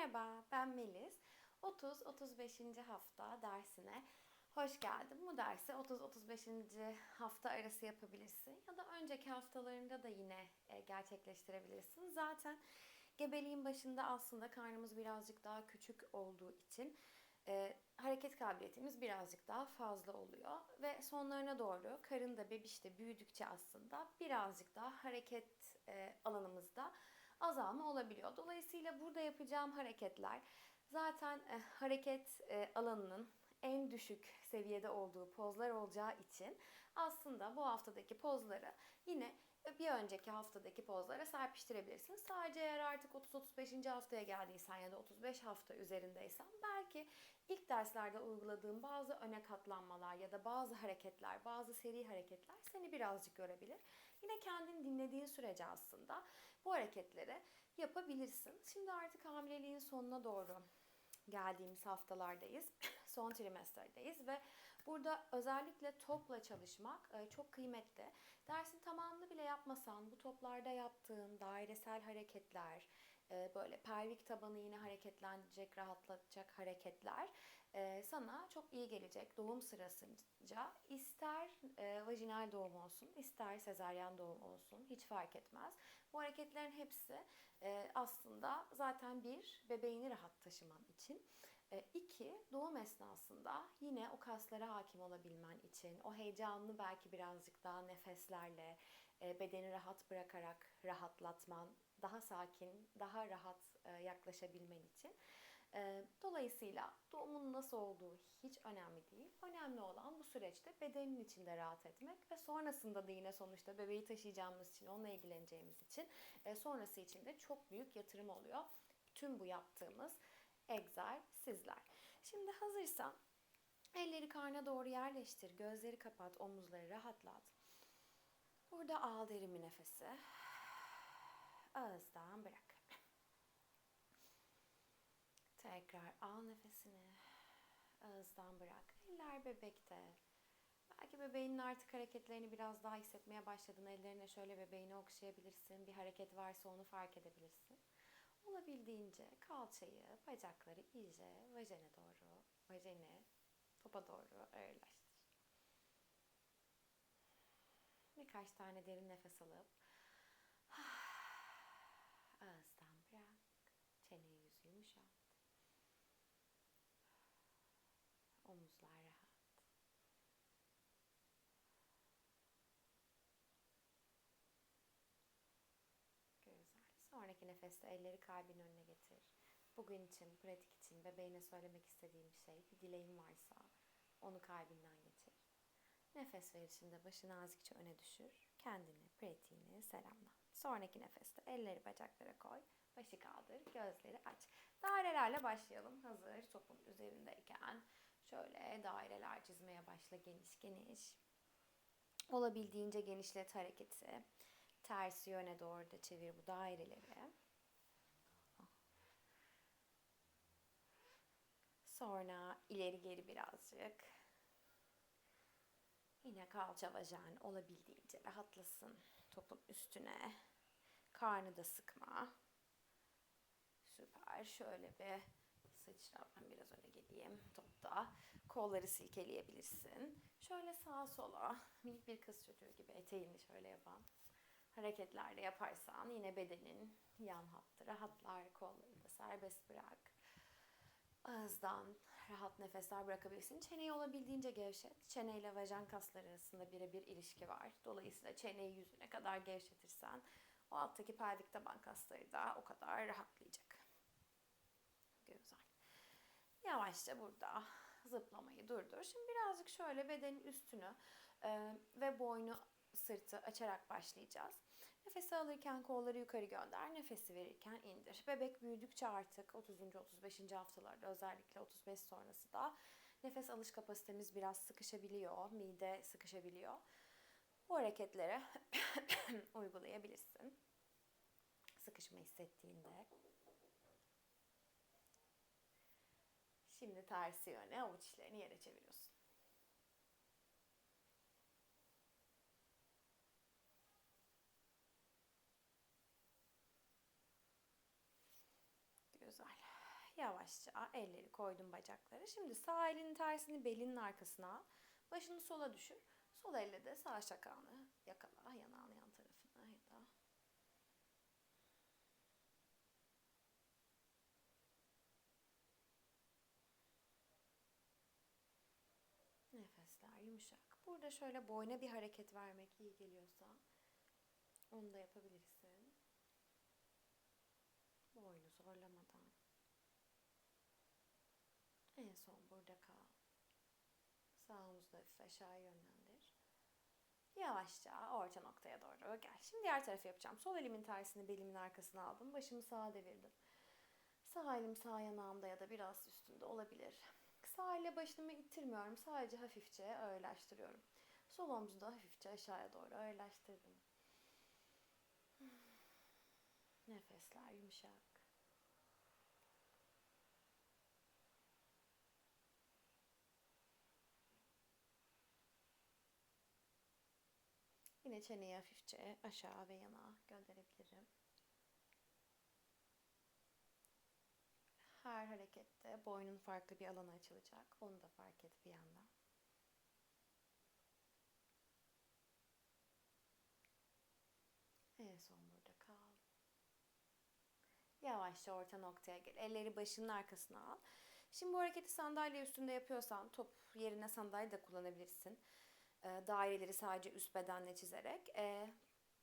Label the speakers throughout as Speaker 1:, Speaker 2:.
Speaker 1: Merhaba, ben Melis. 30-35. hafta dersine hoş geldin. Bu dersi 30-35. hafta arası yapabilirsin ya da önceki haftalarında da yine e, gerçekleştirebilirsin. Zaten gebeliğin başında aslında karnımız birazcık daha küçük olduğu için e, hareket kabiliyetimiz birazcık daha fazla oluyor ve sonlarına doğru karın da bebiş de büyüdükçe aslında birazcık daha hareket e, alanımızda azalma olabiliyor. Dolayısıyla burada yapacağım hareketler zaten e, hareket e, alanının en düşük seviyede olduğu pozlar olacağı için aslında bu haftadaki pozları yine bir önceki haftadaki pozlara serpiştirebilirsin. Sadece eğer artık 30-35. haftaya geldiysen ya da 35 hafta üzerindeysen belki ilk derslerde uyguladığım bazı öne katlanmalar ya da bazı hareketler, bazı seri hareketler seni birazcık görebilir. Yine kendini dinlediğin sürece aslında bu hareketleri yapabilirsin. Şimdi artık hamileliğin sonuna doğru geldiğimiz haftalardayız. Son trimesterdeyiz ve burada özellikle topla çalışmak e, çok kıymetli. Dersin tamamını bile yapmasan bu toplarda yaptığın dairesel hareketler, e, böyle pelvik tabanı yine hareketlendirecek, rahatlatacak hareketler sana çok iyi gelecek doğum sırasınca. ister e, vajinal doğum olsun, ister sezaryen doğum olsun hiç fark etmez. Bu hareketlerin hepsi aslında zaten bir bebeğini rahat taşıman için. iki doğum esnasında yine o kaslara hakim olabilmen için, o heyecanlı belki birazcık daha nefeslerle bedeni rahat bırakarak rahatlatman daha sakin, daha rahat e, yaklaşabilmen için. Dolayısıyla doğumun nasıl olduğu hiç önemli değil. Önemli olan bu süreçte bedenin içinde rahat etmek ve sonrasında da yine sonuçta bebeği taşıyacağımız için, onunla ilgileneceğimiz için sonrası için de çok büyük yatırım oluyor. Tüm bu yaptığımız egzersizler. Şimdi hazırsan elleri karna doğru yerleştir, gözleri kapat, omuzları rahatlat. Burada al derin bir nefesi. Ağızdan bırak. Tekrar al nefesini. Ağızdan bırak. Eller bebekte. Belki bebeğinin artık hareketlerini biraz daha hissetmeye başladın. Ellerine şöyle bebeğini okşayabilirsin. Bir hareket varsa onu fark edebilirsin. Olabildiğince kalçayı, bacakları iyice vajene doğru, vajene topa doğru ağırlaştır. Birkaç tane derin nefes alıp Ağızdan bırak. Çeneyi yüzü yumuşat. Omuzlar rahat. Güzel. Sonraki nefeste elleri kalbin önüne getir. Bugün için, pratik için, bebeğine söylemek istediğin bir şey, bir dileğin varsa onu kalbinden getir. Nefes verişinde başını azıcık öne düşür. Kendini, pratiğini selamla. Sonraki nefeste elleri bacaklara koy. Başı kaldır, gözleri aç. Dairelerle başlayalım. Hazır topun üzerindeyken şöyle daireler çizmeye başla geniş geniş. Olabildiğince genişlet hareketi. Tersi yöne doğru da çevir bu daireleri. Sonra ileri geri birazcık. Yine kalça vajen olabildiğince rahatlasın topun üstüne. Karnı da sıkma. Süper. Şöyle bir sıçra ben biraz öne geleyim topta. Kolları silkeleyebilirsin. Şöyle sağa sola minik bir kız çocuğu gibi eteğini şöyle yapan hareketlerle yaparsan yine bedenin yan hattı rahatlar. Kolları da serbest bırak. Ağızdan rahat nefesler bırakabilirsin. Çeneyi olabildiğince gevşet. Çene ile vajen kasları arasında birebir ilişki var. Dolayısıyla çeneyi yüzüne kadar gevşetirsen o alttaki pelvik taban kasları da o kadar rahatlayacak. Güzel. Yavaşça burada zıplamayı durdur. Şimdi birazcık şöyle bedenin üstünü ve boynu sırtı açarak başlayacağız. Nefesi alırken kolları yukarı gönder, nefesi verirken indir. Bebek büyüdükçe artık 30. 35. haftalarda özellikle 35 sonrası da nefes alış kapasitemiz biraz sıkışabiliyor, mide sıkışabiliyor. Bu hareketleri uygulayabilirsin. Sıkışma hissettiğinde. Şimdi tersi yöne avuç içlerini yere çeviriyorsun. Güzel. Yavaşça elleri koydum bacaklara. Şimdi sağ elinin tersini belinin arkasına al. Başını sola düşür. Sol elle de sağ şakağını yakala. Yanağın yan tarafına ya da Nefesler yumuşak. Burada şöyle boyna bir hareket vermek iyi geliyorsa onu da yapabilirsin. Boynu zorlamadan. En son burada kal. Sağ omuzda hafif aşağı yönlendir. Yavaşça orta noktaya doğru gel. Şimdi diğer tarafı yapacağım. Sol elimin tersini belimin arkasına aldım. Başımı sağa devirdim. Sağ elim sağ yanağımda ya da biraz üstünde olabilir. Sağ ile başımı ittirmiyorum. Sadece hafifçe ağırlaştırıyorum. Sol omzu da hafifçe aşağıya doğru ağırlaştırdım. Nefesler yumuşak. Yine çeneyi hafifçe aşağı ve yana gönderebilirim. Her harekette boynun farklı bir alana açılacak. Onu da fark et bir yandan. En son burada kal. Yavaşça orta noktaya gel. Elleri başının arkasına al. Şimdi bu hareketi sandalye üstünde yapıyorsan top yerine sandalye de kullanabilirsin. E, daireleri sadece üst bedenle çizerek. E,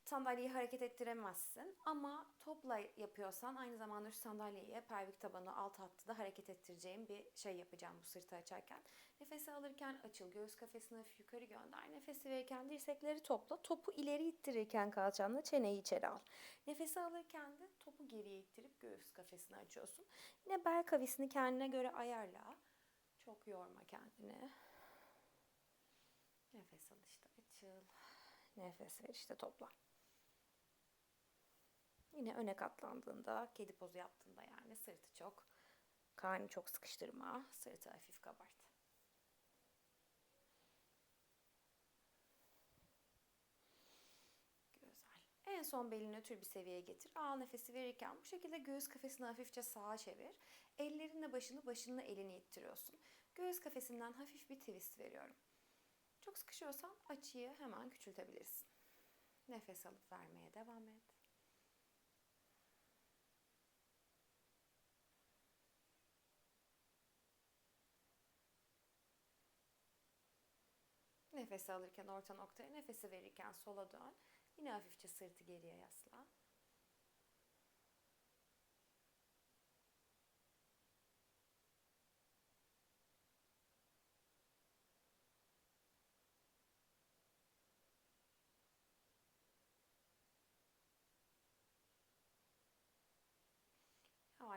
Speaker 1: sandalyeyi hareket ettiremezsin ama topla yapıyorsan aynı zamanda şu sandalyeyi pelvik tabanı alt hattı da hareket ettireceğim bir şey yapacağım bu sırtı açarken. Nefesi alırken açıl, göğüs kafesini hafif yukarı gönder. Nefesi verirken dirsekleri topla. Topu ileri ittirirken kalçanla çeneyi içeri al. Nefesi alırken de topu geriye ittirip göğüs kafesini açıyorsun. Yine bel kavisini kendine göre ayarla. Çok yorma kendini. Nefes al işte açıl. Nefes ver işte topla. Yine öne katlandığında, kedi pozu yaptığında yani sırtı çok, karnı çok sıkıştırma, sırtı hafif kabart. Güzel. En son belini nötr bir seviyeye getir. Al nefesi verirken bu şekilde göğüs kafesini hafifçe sağa çevir. Ellerinle başını, başınla elini ittiriyorsun. Göğüs kafesinden hafif bir twist veriyorum. Çok sıkışıyorsan açıyı hemen küçültebilirsin. Nefes alıp vermeye devam et. Nefes alırken orta noktaya, nefesi verirken sola dön. Yine hafifçe sırtı geriye yasla.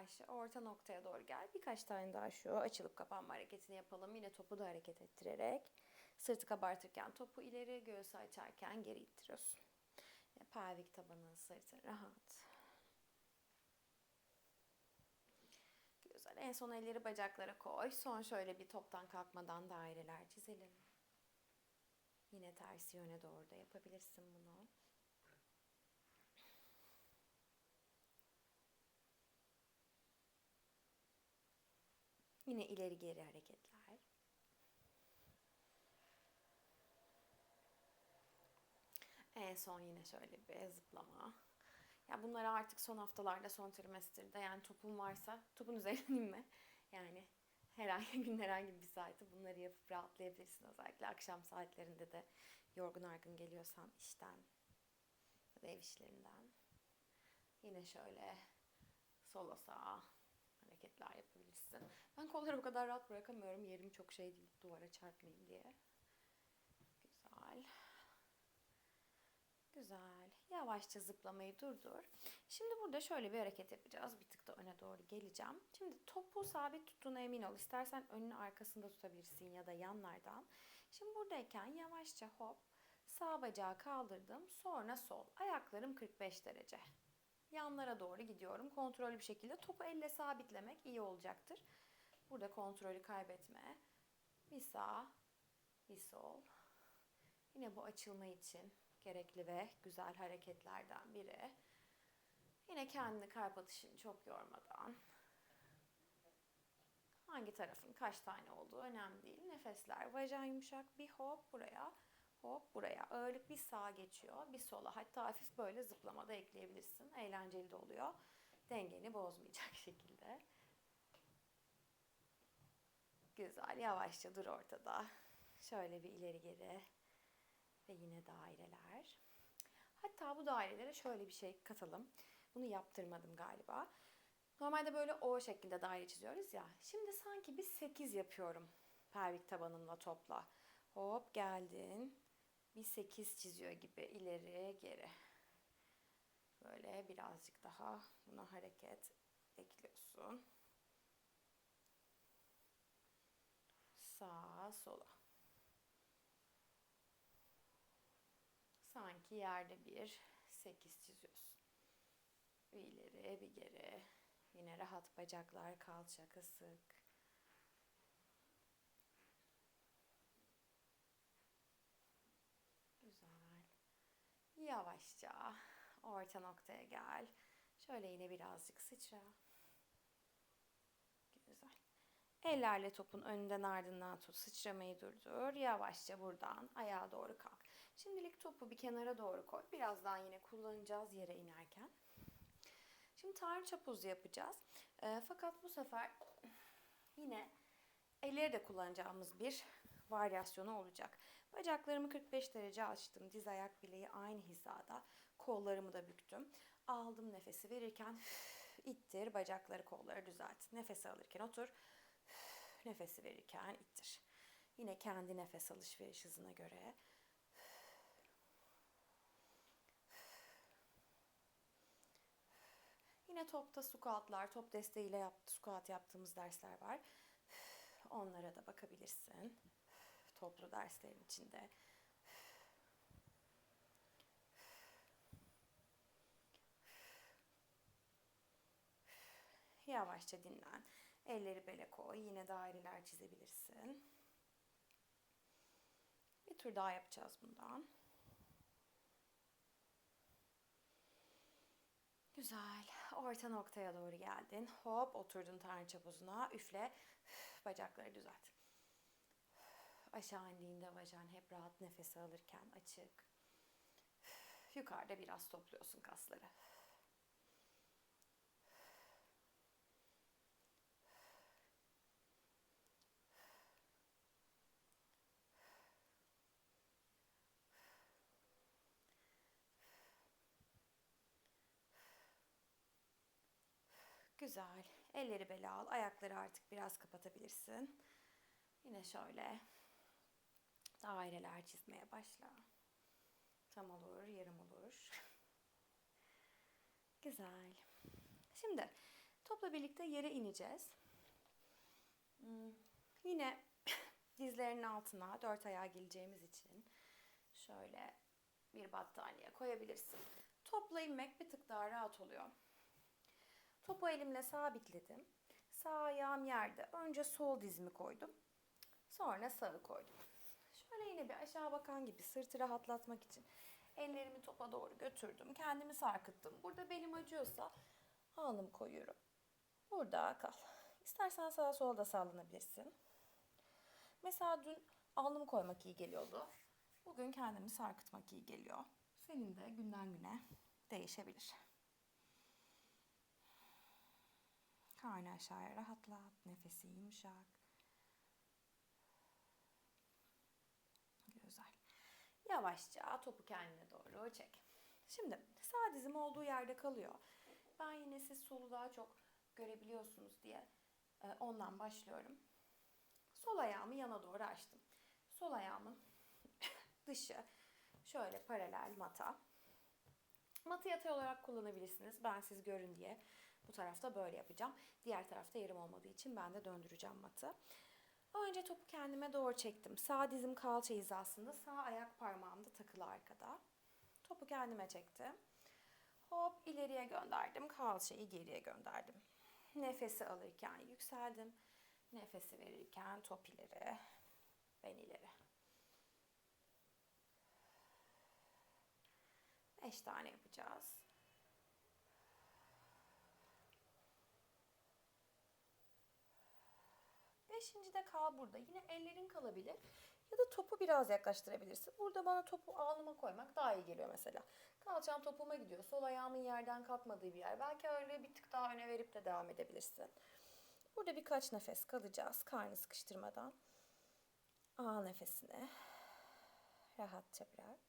Speaker 1: Yavaşça orta noktaya doğru gel. Birkaç tane daha şu açılıp kapanma hareketini yapalım. Yine topu da hareket ettirerek. Sırtı kabartırken topu ileri, göğsü açarken geri ittiriyorsun. Yine pelvik tabanın sırtı rahat. Güzel. En son elleri bacaklara koy. Son şöyle bir toptan kalkmadan daireler çizelim. Yine ters yöne doğru da yapabilirsin bunu. Yine ileri geri hareketler. En son yine şöyle bir zıplama. Ya bunları artık son haftalarda, son trimesterde yani topun varsa topun üzerine inme. Yani herhangi gün herhangi bir saati bunları yapıp rahatlayabilirsin. Özellikle akşam saatlerinde de yorgun argın geliyorsan işten ya da ev işlerinden. Yine şöyle sola sağa hareketler yapabilirsin. Ben kolları bu kadar rahat bırakamıyorum. Yerim çok şey değil duvara çarpmayayım diye. Güzel. Güzel. Yavaşça zıplamayı durdur. Şimdi burada şöyle bir hareket yapacağız. Bir tık da öne doğru geleceğim. Şimdi topu sabit tuttuğuna emin ol. İstersen önünü arkasında tutabilirsin ya da yanlardan. Şimdi buradayken yavaşça hop sağ bacağı kaldırdım. Sonra sol. Ayaklarım 45 derece. Yanlara doğru gidiyorum. Kontrollü bir şekilde topu elle sabitlemek iyi olacaktır. Burada kontrolü kaybetme. Bir sağ, bir sol. Yine bu açılma için gerekli ve güzel hareketlerden biri. Yine kendini kalp atışını çok yormadan Hangi tarafın kaç tane olduğu önemli değil. Nefesler. Vajen yumuşak. Bir hop buraya. Hop buraya. Ağırlık bir sağa geçiyor. Bir sola. Hatta hafif böyle zıplama da ekleyebilirsin. Eğlenceli de oluyor. Dengeni bozmayacak şekilde. Güzel. Yavaşça dur ortada. Şöyle bir ileri geri. Ve yine daireler. Hatta bu dairelere şöyle bir şey katalım. Bunu yaptırmadım galiba. Normalde böyle O şeklinde daire çiziyoruz ya. Şimdi sanki bir 8 yapıyorum. Pelvik tabanımla topla. Hop geldin. Bir 8 çiziyor gibi ileri geri. Böyle birazcık daha buna hareket ekliyorsun. Sağa sola. Sanki yerde bir 8 çiziyorsun. Bir ileri bir geri. Yine rahat bacaklar, kalça kısık. Güzel. Yavaşça orta noktaya gel. Şöyle yine birazcık sıçra. Güzel. Ellerle topun önünden ardından tut. Sıçramayı durdur. Yavaşça buradan ayağa doğru kalk. Şimdilik topu bir kenara doğru koy. Birazdan yine kullanacağız yere inerken. Şimdi tanrıça pozu yapacağız. E, fakat bu sefer yine elleri de kullanacağımız bir varyasyonu olacak. Bacaklarımı 45 derece açtım. Diz ayak bileği aynı hizada. Kollarımı da büktüm. Aldım nefesi verirken ittir. Bacakları kolları düzelt. Nefes alırken otur. Nefesi verirken ittir. Yine kendi nefes alışveriş hızına göre. Yine topta squatlar, top desteğiyle yaptı, squat yaptığımız dersler var. Onlara da bakabilirsin. Toplu derslerin içinde. Yavaşça dinlen. Elleri bele koy. Yine daireler çizebilirsin. Bir tur daha yapacağız bundan. Güzel. Orta noktaya doğru geldin. Hop oturdun tanrıça pozuna. Üfle. Bacakları düzelt. Aşağı indiğinde vajen hep rahat nefes alırken açık. Yukarıda biraz topluyorsun kasları. Güzel. Elleri bele al. Ayakları artık biraz kapatabilirsin. Yine şöyle daireler çizmeye başla. Tam olur, yarım olur. Güzel. Şimdi topla birlikte yere ineceğiz. Hmm, yine dizlerinin altına dört ayağa geleceğimiz için şöyle bir battaniye koyabilirsin. Topla inmek bir tık daha rahat oluyor. Topu elimle sabitledim. Sağ ayağım yerde. Önce sol dizimi koydum. Sonra sağı koydum. Yine bir aşağı bakan gibi sırtı rahatlatmak için ellerimi topa doğru götürdüm. Kendimi sarkıttım. Burada belim acıyorsa alnımı koyuyorum. Burada kal. İstersen sağa sola da sallanabilirsin. Mesela dün alnımı koymak iyi geliyordu. Bugün kendimi sarkıtmak iyi geliyor. Senin de günden güne değişebilir. Karnı aşağıya rahatlat. Nefesi yumuşak. Güzel. Yavaşça topu kendine doğru çek. Şimdi sağ dizim olduğu yerde kalıyor. Ben yine siz solu daha çok görebiliyorsunuz diye e, ondan başlıyorum. Sol ayağımı yana doğru açtım. Sol ayağımın dışı şöyle paralel mata. Matı yatay olarak kullanabilirsiniz. Ben siz görün diye bu tarafta böyle yapacağım. Diğer tarafta yerim olmadığı için ben de döndüreceğim matı. Önce topu kendime doğru çektim. Sağ dizim kalça hizasında, sağ ayak parmağım da takılı arkada. Topu kendime çektim. Hop ileriye gönderdim. Kalçayı geriye gönderdim. Nefesi alırken yükseldim. Nefesi verirken top ileri. Ben ileri. Beş tane yapacağız.
Speaker 2: Beşinci de kal burada. Yine ellerin kalabilir. Ya da topu biraz yaklaştırabilirsin. Burada bana topu alnıma koymak daha iyi geliyor mesela. Kalçam topuma gidiyor. Sol ayağımın yerden kalkmadığı bir yer. Belki ağırlığı bir tık daha öne verip de devam edebilirsin. Burada birkaç nefes kalacağız. Karnı sıkıştırmadan. Al nefesini. Rahatça bırak.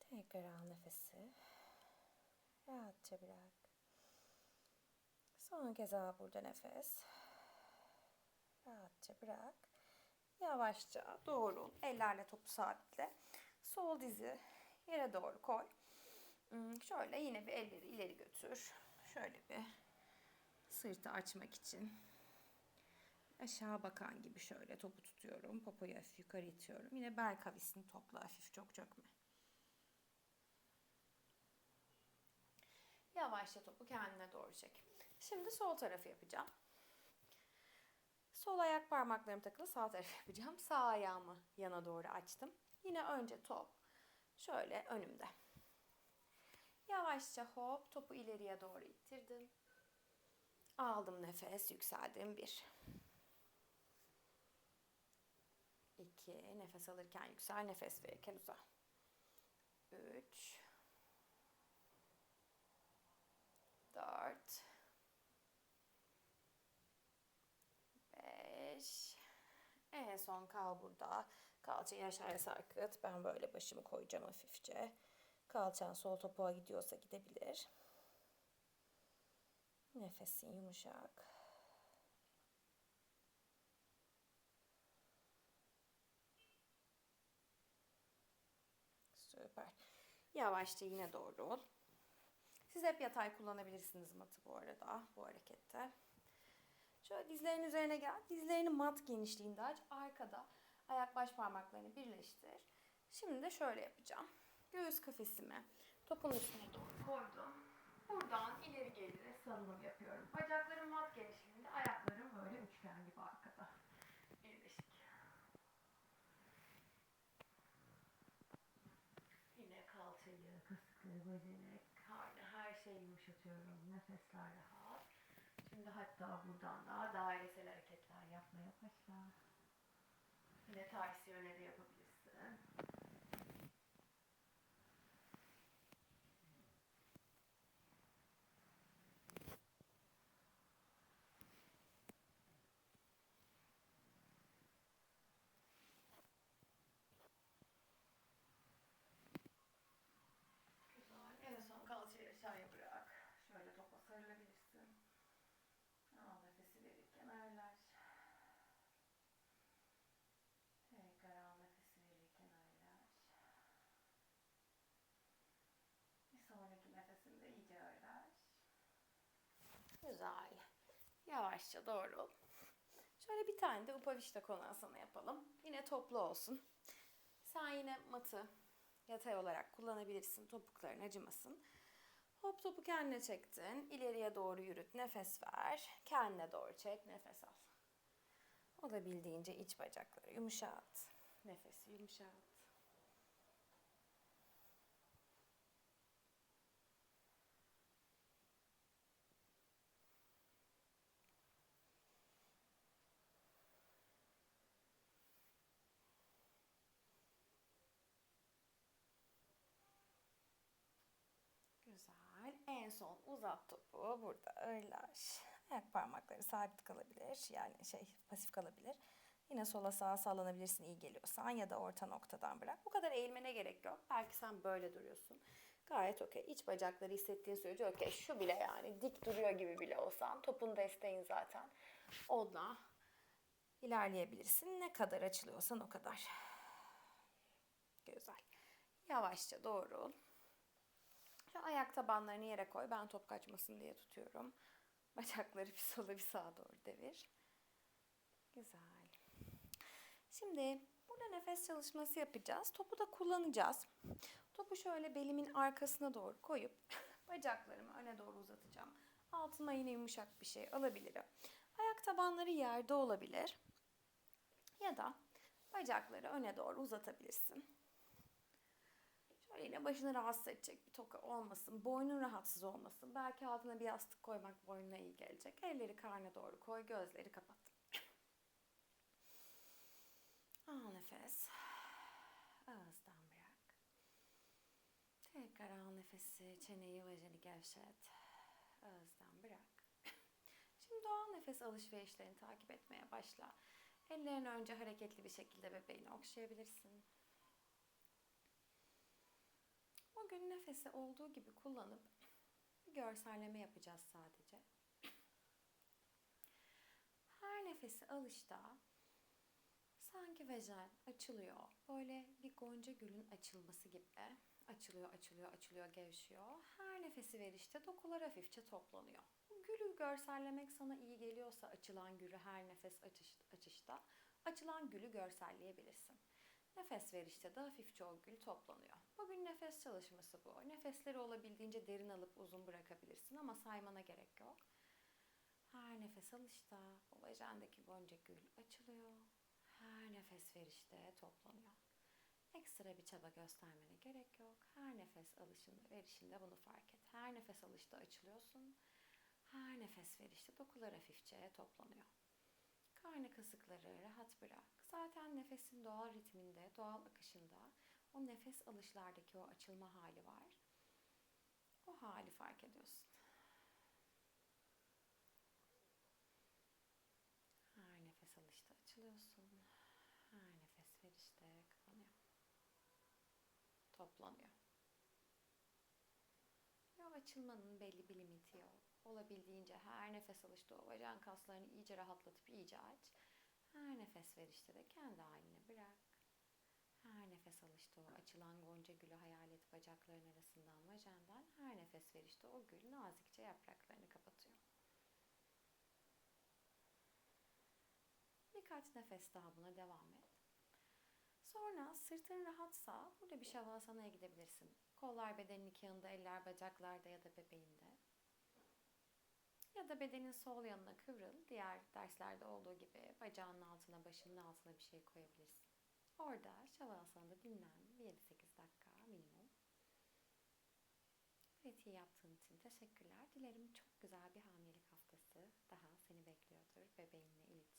Speaker 2: Tekrar al nefesi. Rahatça bırak. Son kez al burada nefes. Rahatça bırak. Yavaşça doğrul. Ellerle topu sabitle. Sol dizi yere doğru koy. Hmm, Şöyle yine bir elleri ileri götür. Şöyle bir sırtı açmak için. Aşağı bakan gibi şöyle topu tutuyorum. Popoyu hafif yukarı itiyorum. Yine bel kavisini topla hafif çok çökme. Yavaşça topu kendine doğru çek. Şimdi sol tarafı yapacağım. Sol ayak parmaklarım takılı sağ tarafı yapacağım. Sağ ayağımı yana doğru açtım. Yine önce top şöyle önümde. Yavaşça hop topu ileriye doğru ittirdim. Aldım nefes, yükseldim. Bir. İki. Nefes alırken yüksel, nefes verirken uza. Üç. Dört. Beş. En son kal burada. Kalçayı aşağıya sarkıt. Ben böyle başımı koyacağım hafifçe. Kalçan sol topuğa gidiyorsa gidebilir. Nefesin yumuşak. Süper. Yavaşça yine doğru ol. Siz hep yatay kullanabilirsiniz matı bu arada bu harekette. Şöyle dizlerin üzerine gel. Dizlerini mat genişliğinde aç. Arkada ayak baş parmaklarını birleştir. Şimdi de şöyle yapacağım. Göğüs kafesimi topun üstüne doğru koydum. Buradan ileri geri salınım yapıyorum. Bacaklarım mat genişliğinde, ayaklarım böyle üçgen gibi arkada. Birleşik. Yine kalçayı, kasıkları, karnı her şeyi yumuşatıyorum. Nefesler rahat. Şimdi hatta buradan da dairesel hareketler yapmaya başla. Yine ters yöne de yapabilirsin. Güzel. En son kalçayı aşağıya bırak. Şöyle topa sarılabilirsin. Al nefesi verirken ağırlar. Tekrar al nefesi verirken ağırlar. Bir sonraki nefesinde iyice ağırlar. Güzel. Yavaşça doğru. Şöyle bir tane de upavişta konasana yapalım. Yine toplu olsun. Sen yine matı yatay olarak kullanabilirsin. Topukların acımasın. Hop topu kendine çektin. İleriye doğru yürüt. Nefes ver. Kendine doğru çek. Nefes al. Olabildiğince iç bacakları yumuşat. Nefesi yumuşat. Güzel. En son uzat topu. Burada ağırlaş. Ayak parmakları sabit kalabilir. Yani şey pasif kalabilir. Yine sola sağa sallanabilirsin iyi geliyorsan ya da orta noktadan bırak. Bu kadar eğilmene gerek yok. Belki sen böyle duruyorsun. Gayet okey. İç bacakları hissettiğin sürece okey. Şu bile yani dik duruyor gibi bile olsan topun desteğin zaten. Onunla ilerleyebilirsin. Ne kadar açılıyorsan o kadar. Güzel. Yavaşça doğru. Şu ayak tabanlarını yere koy. Ben top kaçmasın diye tutuyorum. Bacakları bir sola bir sağa doğru devir. Güzel. Şimdi burada nefes çalışması yapacağız. Topu da kullanacağız. Topu şöyle belimin arkasına doğru koyup bacaklarımı öne doğru uzatacağım. Altıma yine yumuşak bir şey alabilirim. Ayak tabanları yerde olabilir. Ya da bacakları öne doğru uzatabilirsin. Yine başını rahatsız edecek bir toka olmasın. Boynun rahatsız olmasın. Belki altına bir yastık koymak boynuna iyi gelecek. Elleri karnına doğru koy, gözleri kapat. Al nefes. Ağızdan bırak. Tekrar al nefesi. Çeneyi vajeni gevşet. Ağızdan bırak. Şimdi doğal nefes alışverişlerini takip etmeye başla. Ellerini önce hareketli bir şekilde bebeğini okşayabilirsin. Bugün nefesi olduğu gibi kullanıp bir görselleme yapacağız sadece. Her nefesi alışta sanki vajen açılıyor. Böyle bir gonca gülün açılması gibi. Açılıyor, açılıyor, açılıyor, gevşiyor. Her nefesi verişte dokular hafifçe toplanıyor. Gülü görsellemek sana iyi geliyorsa açılan gülü her nefes açış, açışta açılan gülü görselleyebilirsin. Nefes verişte de hafifçe o gül toplanıyor. Bugün nefes çalışması bu. Nefesleri olabildiğince derin alıp uzun bırakabilirsin ama saymana gerek yok. Her nefes alışta o vajendeki gonca gül açılıyor. Her nefes verişte toplanıyor. Ekstra bir çaba göstermene gerek yok. Her nefes alışında verişinde bunu fark et. Her nefes alışta açılıyorsun. Her nefes verişte dokular hafifçe toplanıyor. Karnı kasıkları rahat bırak. Zaten nefesin doğal ritminde, doğal akışında o nefes alışlardaki o açılma hali var. O hali fark ediyorsun. Her nefes alışta açılıyorsun. Her nefes verişte kapanıyor. Toplanıyor. O açılmanın belli bir limiti yok. Olabildiğince her nefes alışta o vajen kaslarını iyice rahatlatıp iyice aç. Her nefes verişte de kendi haline bırak. Her nefes alışta o açılan gonca gülü hayal et bacakların arasından vajenden. Her nefes verişte o gül nazikçe yapraklarını kapatıyor. Birkaç nefes daha buna devam et. Sonra sırtın rahatsa burada bir şavasanaya gidebilirsin. Kollar bedenin iki yanında, eller bacaklarda ya da bebeğinde. Ya da bedenin sol yanına kıvrıl. Diğer derslerde olduğu gibi bacağının altına, başının altına bir şey koyabilirsin. Orada şavasanada dinlen. 7-8 dakika minimum. Pratiği yaptığın için teşekkürler. Dilerim çok güzel bir hamilelik haftası daha seni bekliyordur. Bebeğinle keyifle.